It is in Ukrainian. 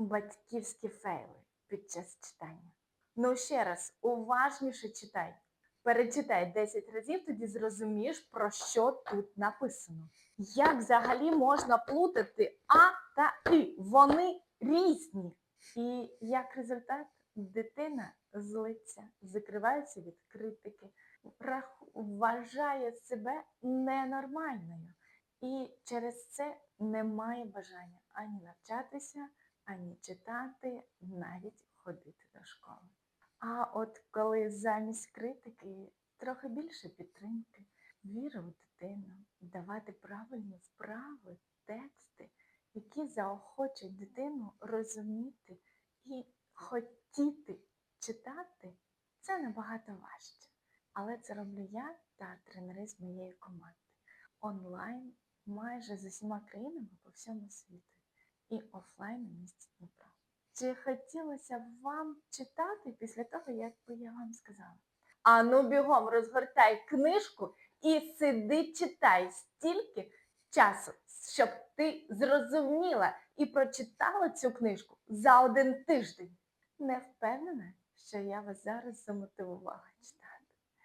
батьківські фейли під час читання. Ну ще раз, уважніше читай. Перечитай 10 разів, тоді зрозумієш, про що тут написано. Як взагалі можна плутати А та І? Вони різні. І як результат, дитина злиться, закривається від критики, вважає себе ненормальною. І через це немає бажання ані навчатися, ані читати, навіть ходити до школи. А от коли замість критики трохи більше підтримки, віри в дитину, давати правильні вправи, тексти, які заохочують дитину розуміти і хотіти читати, це набагато важче. Але це роблю я та тренери з моєї команди. Онлайн майже з усіма країнами по всьому світу і офлайн у місті. Чи хотілося б вам читати після того, як би я вам сказала? Ану бігом розгортай книжку і сиди читай стільки часу, щоб ти зрозуміла і прочитала цю книжку за один тиждень. Не впевнена, що я вас зараз замотивувала читати.